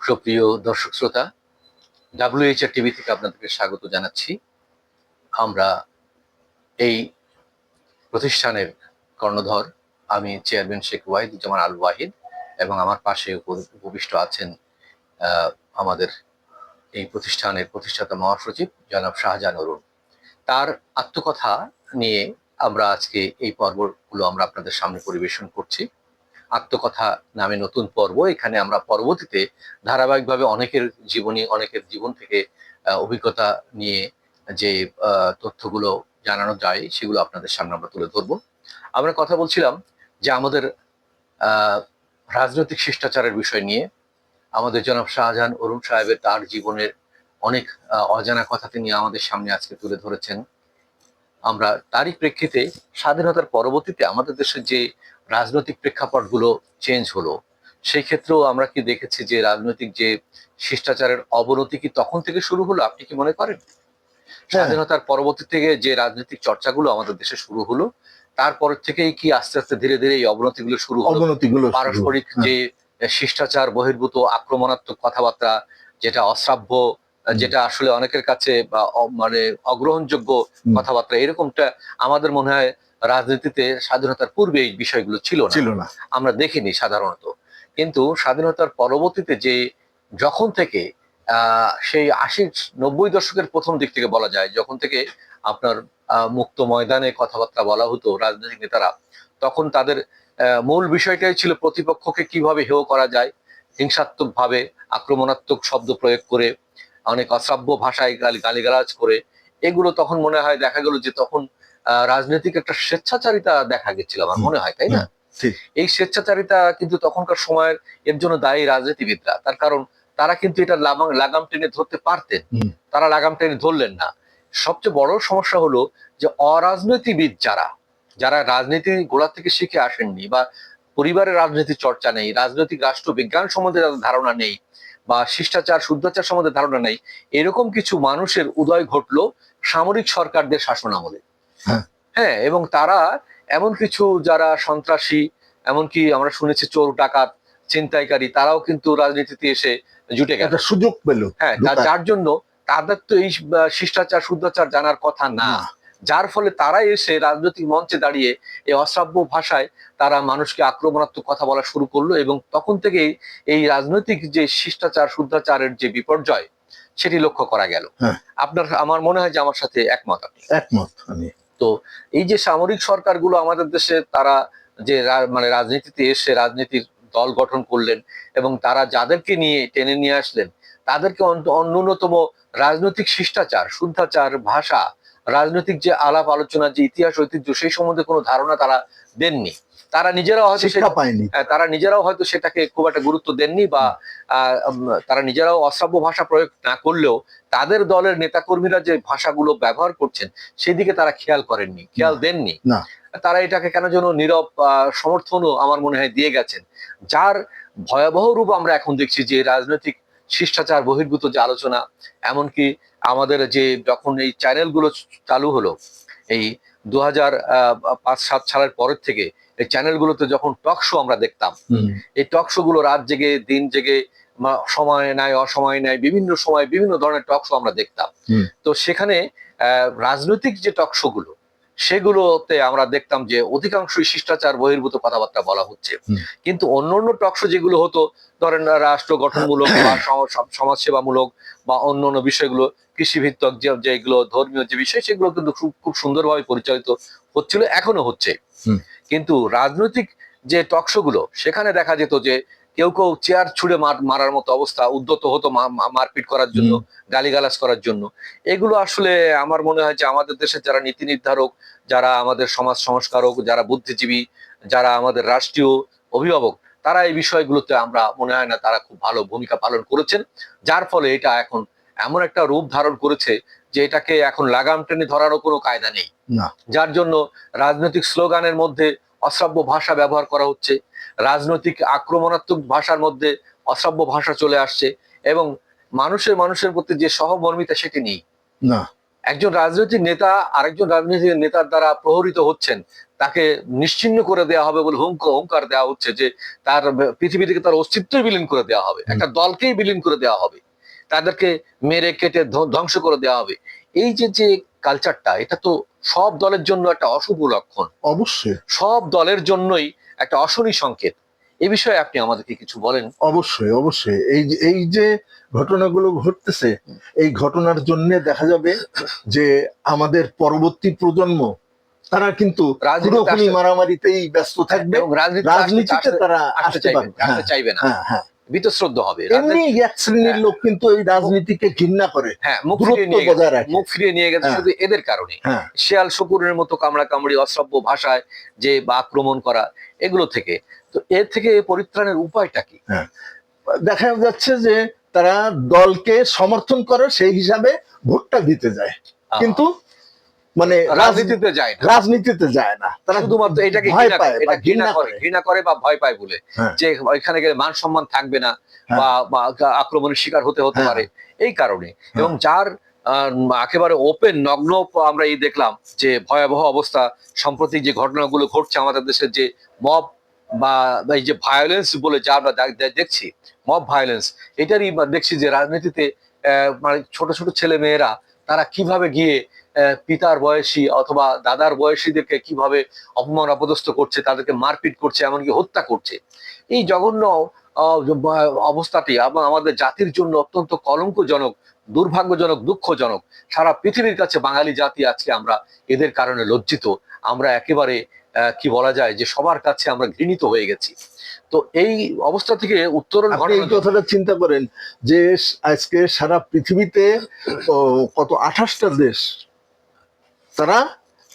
সুপ্রিয় দর্শক শ্রোতা ডাব্লিউএইচআর টিভি থেকে আপনাদেরকে স্বাগত জানাচ্ছি। আমরা এই প্রতিষ্ঠানের কর্ণধর, আমি চেয়ারম্যান শেখ ওয়াহিদুজ্জামান আল ওয়াহিদ এবং আমার পাশে উপবিষ্ট আছেন আমাদের এই প্রতিষ্ঠানের প্রতিষ্ঠাতা মহাসচিব জনাব শাহজাহান অরুণ। তার আত্মকথা নিয়ে আমরা আজকে এই পর্বগুলো আমরা আপনাদের সামনে পরিবেশন করছি। আত্মকথা নামে নতুন পর্ব। এখানে আমরা পরবর্তীতে ধারাবাহিকভাবে অনেকের জীবনী, অনেকের জীবন থেকে অভিজ্ঞতা নিয়ে যে তথ্যগুলো জানানো যায়, সেগুলো আপনাদের সামনে আমরা তুলে ধরবো। আমরা কথা বলছিলাম যে আমাদের রাজনৈতিক শিষ্টাচারের বিষয় নিয়ে। আমাদের জনাব শাহজাহান অরুণ সাহেবের তার জীবনের অনেক অজানা কথা তিনি আমাদের সামনে আজকে তুলে ধরেছেন। আমরা তারই প্রেক্ষিতে স্বাধীনতার পরবর্তীতে আমাদের দেশের যে রাজনৈতিক প্রেক্ষাপটগুলো চেঞ্জ হলো। সেই ক্ষেত্রেও আমরা কি দেখেছি যে রাজনৈতিক যে শিষ্টাচারের অবনতি কি তখন থেকে শুরু হলো? আপনি কি মনে করেন? স্বাধীনতার পরবর্তী থেকে যে রাজনৈতিক চর্চাগুলো আমাদের দেশে শুরু হলো তারপর থেকেই কি আস্তে আস্তে ধীরে ধীরে এই অবনতিগুলো শুরু হলো? অবনতিগুলো শুরু। হলো। পারস্পরিক হ্যাঁ। যে শিষ্টাচার বহির্ভূত আক্রমণাত্মক কথাবার্তা যেটা অশ্রাব্য যেটা আসলে অনেকের কাছে মানে অগ্রহণযোগ্য কথাবার্তা এরকমটা আমাদের মনে হয় রাজনীতিতে স্বাধীনতার পূর্বে এই বিষয়গুলো ছিল না। ছিল না। আমরা দেখিনি সাধারণত। কিন্তু স্বাধীনতার পরবর্তীতে যে যখন থেকে সেই আশি নব্বই দশকের প্রথম দিক থেকে বলা যায় যখন থেকে আপনার মুক্ত ময়দানে কথাবার্তা বলা হতো রাজনৈতিক নেতারা তখন তাদের মূল বিষয়টাই ছিল প্রতিপক্ষকে কীভাবে হেয় করা যায় হিংসাত্মক ভাবে আক্রমণাত্মক শব্দ প্রয়োগ করে অনেক অশ্রাব্য ভাষায় গালি গালিগালাজ করে এগুলো তখন মনে হয় দেখা গেল যে তখন রাজনৈতিক একটা স্বেচ্ছাচারিতা দেখা গেছিল আমার মনে হয় তাই না? এই স্বেচ্ছাচারিতা কিন্তু তখনকার সময়ের এর জন্য দায়ী রাজনীতিবিদরা। তার কারণ তারা কিন্তু এটা লাগাম- টেনে ধরতে পারতেন। তারা লাগাম টেনে ধরলেন না। সবচেয়ে বড় সমস্যা হলো যে অরাজনীতিবিদ যারা যারা রাজনীতি গোড়া থেকে শিখে আসেননি বা পরিবারের রাজনীতি চর্চা নেই রাজনৈতিক রাষ্ট্রবিজ্ঞান সম্বন্ধে তাদের ধারণা নেই বা শিষ্টাচার শুদ্ধাচার সম্বন্ধে ধারণা নেই এরকম কিছু মানুষের উদয় ঘটলো সামরিক সরকারদের শাসন আমলে হ্যাঁ। হ্যাঁ এবং তারা এমন কিছু যারা সন্ত্রাসী এমনকি আমরা শুনেছি চোর ডাকাত ছিনতাইকারী তারাও কিন্তু রাজনীতিতে এসে জুটে গেল। সুযোগ পেল। হ্যাঁ যার জন্য তাদের তো এই শিষ্টাচার শুদ্ধাচার জানার কথা না। যার ফলে তারাই এসে রাজনৈতিক মঞ্চে দাঁড়িয়ে এই অশ্রাব্য ভাষায় তারা মানুষকে আক্রমণাত্মক কথা বলা শুরু করল এবং তখন থেকেই এই রাজনৈতিক যে শিষ্টাচার শুদ্ধাচারের যে বিপর্যয় সেটি লক্ষ্য করা গেল। হ্যাঁ। আপনার আমার মনে হয় যে আমার সাথে একমত আপনি। একমত আমি। এই যে সামরিক সরকারগুলো আমাদের দেশে তারা যে মানে রাজনীতিতে এসে রাজনীতির দল গঠন করলেন এবং তারা যাদেরকে নিয়ে টেনে নিয়ে আসলেন, তাদেরকে অন্যতম রাজনৈতিক শিষ্টাচার, শুদ্ধাচার ভাষা, রাজনৈতিক যে আলাপ আলোচনা যে ইতিহাস, ঐতিহ্য, সেই সম্বন্ধে কোনো ধারণা তারা দেননি। তারা নিজেরাও হয়তো শিক্ষা সেটা- পায়নি। হ্যাঁ, তারা নিজেরাও হয়তো সেটাকে খুব একটা গুরুত্ব দেননি বা তারা নিজেরাও অশ্রাব্য ভাষা প্রয়োগ না করলেও তাদের দলের নেতাকর্মীরা যে ভাষাগুলো ব্যবহার করছেন সেদিকে তারা খেয়াল করেননি খেয়াল দেননি। তারা এটাকে কেন যেন নীরব সমর্থনও আমার মনে হয় দিয়ে গেছেন। যার ভয়াবহ রূপ আমরা এখন দেখছি যে রাজনৈতিক শিষ্টাচার বহির্ভূত যে আলোচনা এমনকি আমাদের যে যখন এই চ্যানেলগুলো চালু হলো এই দু হাজার পাঁচ সাত সালের পরের থেকে এই চ্যানেলগুলোতে যখন টক শো আমরা দেখতাম এই টক শো গুলো রাত জেগে দিন জেগে সময় নেয় অসময় নেয় বিভিন্ন সময় বিভিন্ন ধরনের টক শো আমরা দেখতাম। তো সেখানে রাজনৈতিক যে টক শো গুলো সেগুলোতে আমরা দেখতাম যে অধিকাংশই শিষ্টাচার বহির্ভূত কথাবার্তা বলা হচ্ছে। কিন্তু অন্য অন্য টকশো যেগুলো হতো ধরেন রাষ্ট্র গঠনমূলক বা সম- সম- সমাজসেবামূলক বা অন্য অন্য বিষয়গুলো কৃষিভিত্তক যেগুলো ধর্মীয় যে বিষয় সেগুলো কিন্তু খুব খুব সুন্দরভাবে পরিচালিত হচ্ছিল এখনও হচ্ছে। কিন্তু রাজনৈতিক যে টক শো গুলো সেখানে দেখা যেত যে কেউ কেউ চেয়ার ছুঁড়ে মার- মারার মতো অবস্থা উদ্যত হতো মারপিট করার জন্য গালিগালাজ করার জন্য। এগুলো আসলে আমার মনে হয় যে আমাদের দেশের যারা নীতি নির্ধারক যারা আমাদের সমাজ সংস্কারক যারা বুদ্ধিজীবী যারা আমাদের রাষ্ট্রীয় অভিভাবক তারা এই বিষয়গুলোতে আমরা মনে হয় না তারা খুব ভালো ভূমিকা পালন করেছেন। যার ফলে এটা এখন এমন একটা রূপ ধারণ করেছে যে এটাকে এখন লাগাম টেনে ধরারও কোনো কায়দা নেই। যার জন্য রাজনৈতিক স্লোগানের মধ্যে অশ্রাব্য ভাষা ব্যবহার করা হচ্ছে রাজনৈতিক আক্রমণাত্মক ভাষার মধ্যে অশ্রাব্য ভাষা চলে আসছে এবং মানুষের মানুষের প্রতি যে সহমর্মিতা সেটি নেই। না। একজন রাজনৈতিক নেতা আরেকজন রাজনৈতিক নেতার দ্বারা প্রহরিত হচ্ছেন তাকে নিশ্চিহ্ন করে দেওয়া হবে বলে হুঙ্ক হুঙ্কার দেওয়া হচ্ছে যে তার পৃথিবী থেকে তার অস্তিত্বই বিলীন করে দেওয়া হবে। একটা দলকেই বিলীন করে দেওয়া হবে। তাদেরকে মেরে কেটে ধ্বংস করে দেওয়া হবে। এই যে যে কালচারটা এটা তো সব দলের জন্য একটা অশুভ লক্ষণ। অবশ্যই। সব দলের জন্যই একটা অশনি সংকেত। এ বিষয়ে আপনি আমাদেরকে কিছু বলেন? অবশ্যই অবশ্যই। এই যে- এই যে ঘটনাগুলো ঘটতেছে এই ঘটনার জন্য দেখা যাবে যে আমাদের পরবর্তী প্রজন্ম তারা কিন্তু আসতে- মারামারিতেই ব্যস্ত থাকবে। রাজনীতিতে তারা আসতে চাইবে না বীতশ্রদ্ধ হবে। এমনি এক শ্রেণির লোক কিন্তু এই রাজনীতিকে ঘৃণা করে হ্যাঁ মুখ ফিরিয়ে নিয়ে গেছে। মুখ ফিরিয়ে নিয়ে গেছে হ্যাঁ। শুধু এদের কারণে। হ্যাঁ। শিয়াল শকুরের মতো কামড়া কামড়ি অশ্রব্য ভাষায় যে বা আক্রমণ করা এগুলো থেকে। তো এর থেকে পরিত্রাণের উপায়টা কি? দেখা যাচ্ছে যে তারা দলকে সমর্থন করে সেই হিসাবে ভোটটা দিতে যায়। কিন্তু মানে রাজনীতিতে যায় না রাজনীতিতে যায় না তারা শুধুমাত্র এটাকে এটা ঘৃণা করে ঘৃণা করে বা ভয় পায় বলে হ্যাঁ। যে এখানে গেলে মান সম্মান থাকবে না হ্যাঁ। বা আক্রমণের শিকার হতে হতে হ্যাঁ। পারে এই কারণে এবং যার একেবারে ওপেন নগ্ন আমরা এই দেখলাম যে ভয়াবহ অবস্থা সম্প্রতি যে ঘটনাগুলো ঘটছে আমাদের দেশের যে মব বা এই যে ভায়োলেন্স বলে যা আমরা দেখছি মব ভায়োলেন্স এটারই দেখছি যে রাজনীতিতে আহ, মানে ছোট ছোট ছেলে মেয়েরা তারা কীভাবে গিয়ে পিতার বয়সী অথবা দাদার বয়সীদেরকে কীভাবে অপমান অপদস্থ করছে, তাদেরকে মারপিট করছে, এমনকি হত্যা করছে। এই জঘন্য অবস্থাটি আমাদের জাতির জন্য অত্যন্ত কলঙ্কজনক, দুর্ভাগ্যজনক, দুঃখজনক। সারা পৃথিবীর কাছে বাঙালি জাতি আজকে আমরা এদের কারণে লজ্জিত। আমরা একেবারে কি বলা যায় যে সবার কাছে আমরা ঘৃণিত হয়ে গেছি। তো এই অবস্থা থেকে উত্তরণ এই কথাটা চিন্তা করেন যে আজকে সারা পৃথিবীতে কত আঠাশটা দেশ তারা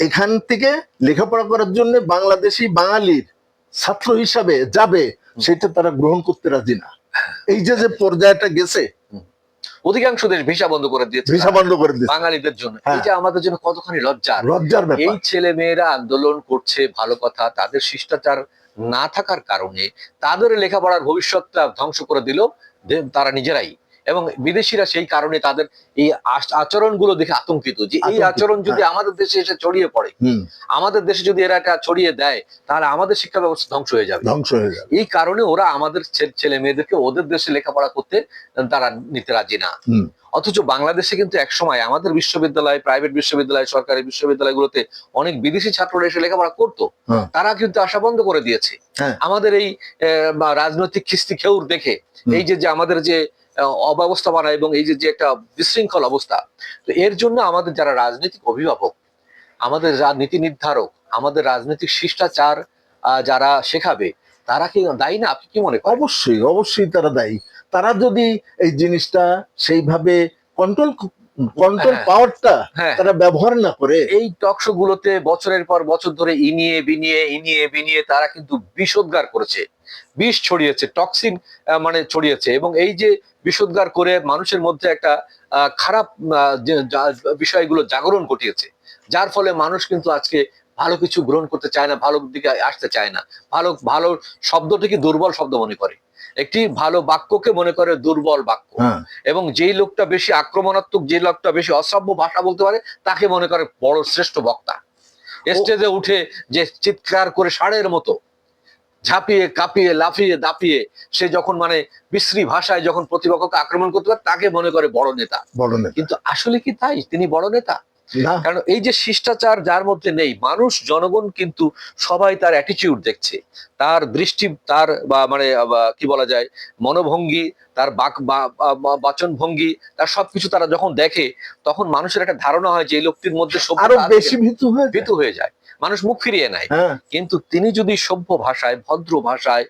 এখান থেকে লেখাপড়া করার জন্য বাংলাদেশি বাঙালির ছাত্র হিসাবে যাবে সেটা তারা গ্রহণ করতে রাজি না। এই যে যে পর্যায়টা গেছে অধিকাংশ দেশ ভিসা বন্ধ করে দিয়েছে। ভিসা বন্ধ করে দিয়েছে। বাঙালিদের জন্য। হ্যাঁ। এটা আমাদের জন্য কতখানি লজ্জার। লজ্জার এই ছেলে মেয়েরা আন্দোলন করছে ভালো কথা তাদের শিষ্টাচার না থাকার কারণে তাদের লেখাপড়ার ভবিষ্যৎটা ধ্বংস করে দিল। তারা নিজেরাই এবং বিদেশিরা সেই কারণে তাদের এই আচরণগুলো দেখে আতঙ্কিত যে এই আচরণ যদি আমাদের দেশে এসে ছড়িয়ে পড়ে আমাদের দেশে যদি এরা এটা ছড়িয়ে দেয় তাহলে আমাদের শিক্ষা ব্যবস্থা ধ্বংস হয়ে যাবে। ধ্বংস হয়ে যাবে। এই কারণে ওরা আমাদের ছেলে মেয়েদেরকে ওদের দেশে লেখাপড়া করতে তারা নিতে রাজি না। অথচ বাংলাদেশে কিন্তু এক সময় আমাদের বিশ্ববিদ্যালয় প্রাইভেট বিশ্ববিদ্যালয় সরকারি বিশ্ববিদ্যালয়গুলোতে অনেক বিদেশি ছাত্ররা এসে লেখাপড়া করতো। হ্যাঁ। তারা কিন্তু আশা বন্ধ করে দিয়েছে। হ্যাঁ। আমাদের এই রাজনৈতিক খিস্তি খেউর দেখে এই যে আমাদের যে অব্যবস্থাপনা এবং এই যে একটা বিশৃঙ্খল অবস্থা তো এর জন্য আমাদের যারা রাজনৈতিক অভিভাবক আমাদের নীতি নির্ধারক আমাদের রাজনৈতিক শিষ্টাচার যারা শেখাবে তারা কি দায়ী না? আপনি কি মনে করেন? অবশ্যই অবশ্যই তারা দায়ী। তারা যদি এই জিনিসটা সেইভাবে কন্ট্রোল কন্ট্রোল। পাওয়ারটা হ্যাঁ। তারা ব্যবহার না করে এই টকশো গুলোতে বছরের পর বছর ধরে ইনিয়ে বিনিয়ে ইনিয়ে বিনিয়ে তারা কিন্তু বিষোদ্গার করেছে। বিষ ছড়িয়েছে টক্সিন মানে ছড়িয়েছে এবং এই যে বিষোদ্গার করে মানুষের মধ্যে একটা খারাপ বিষয়গুলো জাগরণ ঘটিয়েছে যার ফলে মানুষ কিন্তু আজকে ভালো কিছু গ্রহণ করতে চায় না ভালো দিকে আসতে চায় না ভালো ভালো শব্দটিকে দুর্বল শব্দ মনে করে? একটি ভালো বাক্যকে মনে করে দুর্বল বাক্য হ্যাঁ। এবং যেই লোকটা বেশি আক্রমণাত্মক যে লোকটা বেশি অসভ্য ভাষা বলতে পারে তাকে মনে করে বড় শ্রেষ্ঠ বক্তা। স্টেজে উঠে যে চিৎকার করে ষাঁড়ের মতো ঝাঁপিয়ে কাঁপিয়ে লাফিয়ে দাপিয়ে সে যখন মানে বিশ্রী ভাষায় যখন প্রতিপক্ষকে আক্রমণ করতে পারে তাকে মনে করে বড় নেতা। বড় নেতা। কিন্তু আসলে কি তাই? তিনি বড় নেতা। না। কারণ এই যে শিষ্টাচার যার মধ্যে নেই মানুষ জনগণ কিন্তু সবাই তার অ্যাটিটিউড দেখছে। তার দৃষ্টি তার বা মানে কি বলা যায় মনোভঙ্গি তার বাক বাচন ভঙ্গি তার সবকিছু তারা যখন দেখে তখন মানুষের একটা ধারণা হয় যে এই লোকটির মধ্যে সভ্যতা আরও বেশি। ভীতু হয়ে। ভীতু হয়ে যায়। মানুষ মুখ ফিরিয়ে নেয়। হ্যাঁ। কিন্তু তিনি যদি সভ্য ভাষায় ভদ্র ভাষায়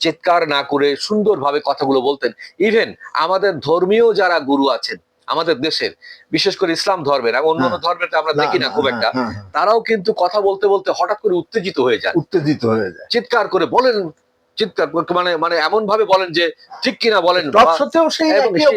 চিৎকার না করে সুন্দরভাবে কথাগুলো বলতেন ইভেন আমাদের ধর্মীয় যারা গুরু আছেন আমাদের দেশের বিশেষ করে ইসলাম ধর্মের এবং অন্যান্য হ্যাঁ। ধর্মের আমরা দেখি না খুব একটা হ্যাঁ, তারাও কিন্তু কথা বলতে বলতে হঠাৎ করে উত্তেজিত হয়ে যায়। উত্তেজিত হয়ে যায়। চিৎকার করে বলেন চিৎকার মানে মানে এমন ভাবে বলেন যে ঠিক কিনা বলেন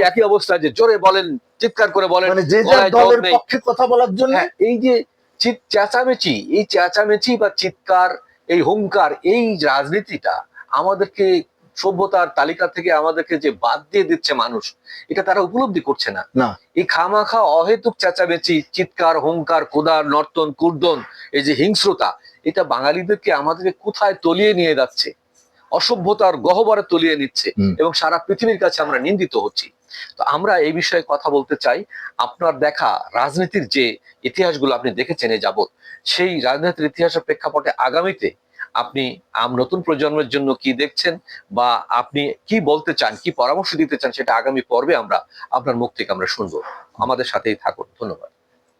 একই অবস্থা। যে জোরে বলেন চিৎকার করে বলেন মানে যে দলের পক্ষে কথা বলার জন্য এই যে চিৎ চেঁচামেচি এই চেঁচামেচি বা চিৎকার এই হুঙ্কার এই রাজনীতিটা আমাদেরকে সভ্যতার তালিকা থেকে আমাদেরকে যে বাদ দিয়ে দিচ্ছে মানুষ এটা তারা উপলব্ধি করছে না। না। এই খামাখা অহেতুক চেঁচামেচি চিৎকার হুঙ্কার কোদার নর্তন কুর্দন এই যে হিংস্রতা এটা বাঙালিদেরকে আমাদেরকে কোথায় তলিয়ে নিয়ে যাচ্ছে? অসভ্যতার গহ্বরে তলিয়ে নিচ্ছে। এবং সারা পৃথিবীর কাছে আমরা নিন্দিত হচ্ছি। তো আমরা এই বিষয়ে কথা বলতে চাই। আপনার দেখা রাজনীতির যে ইতিহাসগুলো আপনি দেখেছেন এ যাবৎ, সেই রাজনীতির ইতিহাসের প্রেক্ষাপটে আগামীতে আপনি আম নতুন প্রজন্মের জন্য কি দেখছেন বা আপনি কি বলতে চান, কি পরামর্শ দিতে চান সেটা আগামী পর্বে আমরা আপনার মুখ থেকে আমরা শুনব। আমাদের সাথেই থাকুন। ধন্যবাদ।